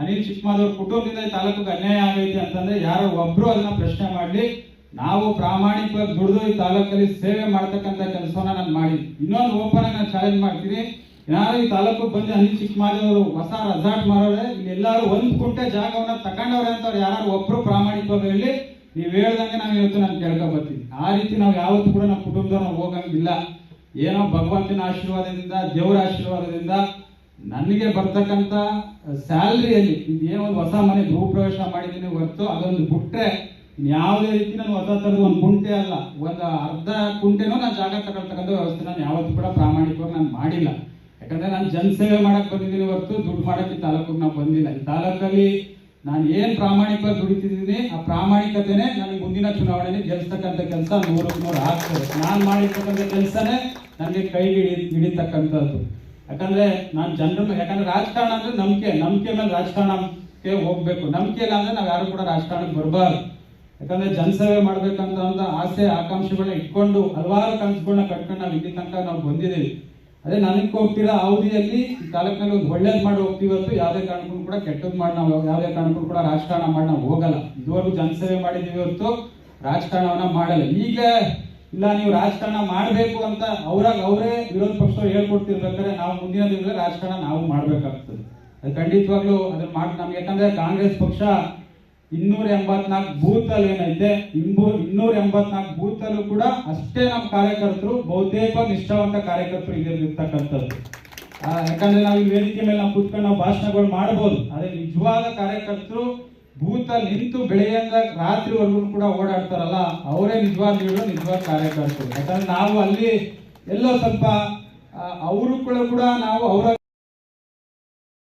ಅನಿಲ್ ಚಿಕ್ಕಮಾದವ್ರ ಕುಟುಂಬದಿಂದ ತಾಲೂಕಿಗೆ ಅನ್ಯಾಯ ಆಗೈತೆ ಅಂತಂದ್ರೆ ಯಾರೋ ಒಬ್ರು ಅದನ್ನ ಪ್ರಶ್ನೆ ಮಾಡ್ಲಿ. ನಾವು ಪ್ರಾಮಾಣಿಕವಾಗಿ ದುಡಿದು ಈ ತಾಲೂಕಲ್ಲಿ ಸೇವೆ ಮಾಡ್ತಕ್ಕಂಥ ಕೆಲಸವನ್ನ ನಾನು ಮಾಡಿ ಇನ್ನೊಂದು ಓಪನ್ ಆಗಿ ನಾನು ಚಾಲೆಂಜ್ ಮಾಡ್ತೀನಿ. ಯಾರು ಈ ತಾಲೂಕು ಬಂದು ಅನಿಲ್ ಚಿಕ್ಕಮಾದವರು ಹೊಸ ರೆಸಾರ್ಟ್ ಮಾಡೋರೆ ಇಲ್ಲಿ ಎಲ್ಲರೂ ಒಂದ್ ಕುಂಟೆ ಜಾಗವನ್ನ ತಗೊಂಡವ್ರೆ ಅಂತವ್ರು ಯಾರು ಒಬ್ರು ಪ್ರಾಮಾಣಿಕವಾಗಿ ಹೇಳಿ, ನೀವ್ ಹೇಳ್ದಂಗೆ ನಾವು ಇವತ್ತು ನಾನು ಕೇಳ್ಕೊಬರ್ತೀನಿ ಆ ರೀತಿ ನಾವು ಯಾವತ್ತೂ ಕೂಡ ನಮ್ಮ ಕುಟುಂಬದವ್ರು ಹೋಗಂಗಿಲ್ಲ. ಏನೋ ಭಗವಂತನ ಆಶೀರ್ವಾದದಿಂದ, ದೇವರ ಆಶೀರ್ವಾದದಿಂದ ನನಗೆ ಬರ್ತಕ್ಕಂಥ ಸ್ಯಾಲ್ರಿಯಲ್ಲಿ ಏನೋ ಒಂದು ಹೊಸ ಮನೆ ಗೃಹ ಪ್ರವೇಶ ಮಾಡಿದ್ದೀನಿ ಹೊರತು ಅದೊಂದು ಬಿಟ್ಟರೆ ಯಾವುದೇ ರೀತಿ ನಾನು ಹೊಸ ಥರದ ಒಂದು ಕುಂಟೆ ಅಲ್ಲ, ಒಂದು ಅರ್ಧ ಕುಂಟೆನೂ ನಾನು ಜಾಗ ತಗೊಳ್ತಕ್ಕಂಥ ವ್ಯವಸ್ಥೆ ನಾನು ಯಾವತ್ತೂ ಕೂಡ ಪ್ರಾಮಾಣಿಕವಾಗಿ ನಾನು ಮಾಡಿಲ್ಲ. ಯಾಕಂದರೆ ನಾನು ಜನಸೇವೆ ಮಾಡಕ್ಕೆ ಬಂದಿದ್ದೀನಿ ಹೊರತು, ದುಡ್ಡು ಮಾಡೋಕ್ಕೆ ತಾಲೂಕಿಗೆ ನಾವು ಬಂದಿಲ್ಲ. ಈ ತಾಲೂಕಲ್ಲಿ ನಾನು ಏನು ಪ್ರಾಮಾಣಿಕವಾಗಿ ದುಡಿತಿದ್ದೀನಿ, ಆ ಪ್ರಾಮಾಣಿಕತೆನೇ ನನಗೆ ಮುಂದಿನ ಚುನಾವಣೆಯಲ್ಲಿ ಗೆಲ್ಸ್ತಕ್ಕಂಥ ಕೆಲಸ ನೂರಕ್ಕೆ ನೂರು ಆಗ್ತದೆ. ನಾನು ಮಾಡಿರ್ತಕ್ಕಂಥ ಕೆಲಸನೇ ನನಗೆ ಕೈ ಹಿಡಿ ಹಿಡಿತಕ್ಕಂಥದ್ದು. ಯಾಕಂದ್ರೆ ನಾನು ಜನರನ್ನು, ಯಾಕಂದ್ರೆ ರಾಜಕಾರಣ ಅಂದ್ರೆ ನಂಬಿಕೆ ನಂಬಿಕೆ ಮೇಲೆ ರಾಜಕಾರಣಕ್ಕೆ ಹೋಗ್ಬೇಕು. ನಂಬಿಕೆ ಇಲ್ಲ ಅಂದ್ರೆ ನಾವು ಯಾರು ಕೂಡ ರಾಜಕಾರಣಕ್ಕೆ ಬರಬಾರ್ದು. ಯಾಕಂದ್ರೆ ಜನಸೇವೆ ಮಾಡ್ಬೇಕಂತ ಆಸೆ, ಆಕಾಂಕ್ಷೆಗಳನ್ನ ಇಟ್ಕೊಂಡು, ಹಲವಾರು ಕನಸುಗಳನ್ನ ಕಟ್ಕೊಂಡು ನಾವು ಇಲ್ಲಿ ತನಕ ನಾವು ಬಂದಿದ್ದೀವಿ. ಅದೇ ನನಗೆ ಹೋಗ್ತಿರೋ? ಅವಧಿಯಲ್ಲಿ ಈ ತಾಲೂಕಿನಲ್ಲಿ ಒಂದು ಒಳ್ಳೇದು ಮಾಡಿ ಹೋಗ್ತೀವಿ ಅಂತ ಯಾವುದೇ ಕಾರಣಕ್ಕೂ ಕೂಡ ಕೆಟ್ಟದ್ದು ಮಾಡಿ ನಾವು, ಯಾವುದೇ ಕಾರಣಕ್ಕೂ ಕೂಡ ರಾಜಕಾರಣ ಮಾಡಿ ನಾವು ಹೋಗಲ್ಲ. ಇದುವರೆಗೂ ಜನಸೇವೆ ಮಾಡಿದ್ದೀವಿ ಹೊರತು ರಾಜಕಾರಣವನ್ನ ಮಾಡಲ್ಲ. ಈಗ ಇಲ್ಲ, ನೀವು ರಾಜಕಾರಣ ಮಾಡಬೇಕು ಅಂತ ಅವ್ರಾಗ ಅವರೇ ವಿರೋಧ ಪಕ್ಷ ಹೇಳ್ಕೊಡ್ತಿರ್ಬೇಕಾದ್ರೆ ನಾವು ಮುಂದಿನ ದಿನಗಳಲ್ಲಿ ರಾಜಕಾರಣ ನಾವು ಮಾಡಬೇಕಾಗ್ತದೆ. ಅದು ಖಂಡಿತವಾಗ್ಲೂ ಅದನ್ನ ಮಾಡಿ, ನಮ್ಗೆ ಯಾಕಂದ್ರೆ ಕಾಂಗ್ರೆಸ್ ಪಕ್ಷ ಇನ್ನೂರ ಎಂಬತ್ನಾಲ್ಕು ಬೂತ್ ಅಲ್ಲಿ ಏನೈತೆ ಇಂಬು ಇನ್ನೂರ ಎಂಬತ್ನಾಲ್ಕು ಬೂತ್ ಅಲ್ಲೂ ಕೂಡ ಅಷ್ಟೇ ನಮ್ಮ ಕಾರ್ಯಕರ್ತರು ಬಹುತೇಕ ನಿಷ್ಠಾವಂತ ಕಾರ್ಯಕರ್ತರು ಇಲ್ಲಿರ್ತಕ್ಕಂಥದ್ದು ಯಾಕಂದ್ರೆ ನಾವು ಈ ವೇದಿಕೆ ಮೇಲೆ ನಾವು ಕೂತ್ಕೊಂಡು ನಾವು ಭಾಷಣಗಳು ಮಾಡಬಹುದು ಆದ್ರೆ ನಿಜವಾದ ಕಾರ್ಯಕರ್ತರು ಅಲ್ಲಿ ನಿಂತು ಬೆಳೆಯಂಗ ರಾತ್ರಿವರೆಗೂ ಕೂಡ ಓಡಾಡ್ತಾರಲ್ಲ, ಅವರೇ ನಿಜವಾದ ಲೀಡರು ನಿಜವಾದ ಕಾರ್ಯಕರ್ತರು. ಯಾಕಂದ್ರೆ ನಾವು ಅಲ್ಲಿ ಎಲ್ಲೋ ಸ್ವಲ್ಪ ಅವರು ಕೂಡ ನಾವು ಅವರ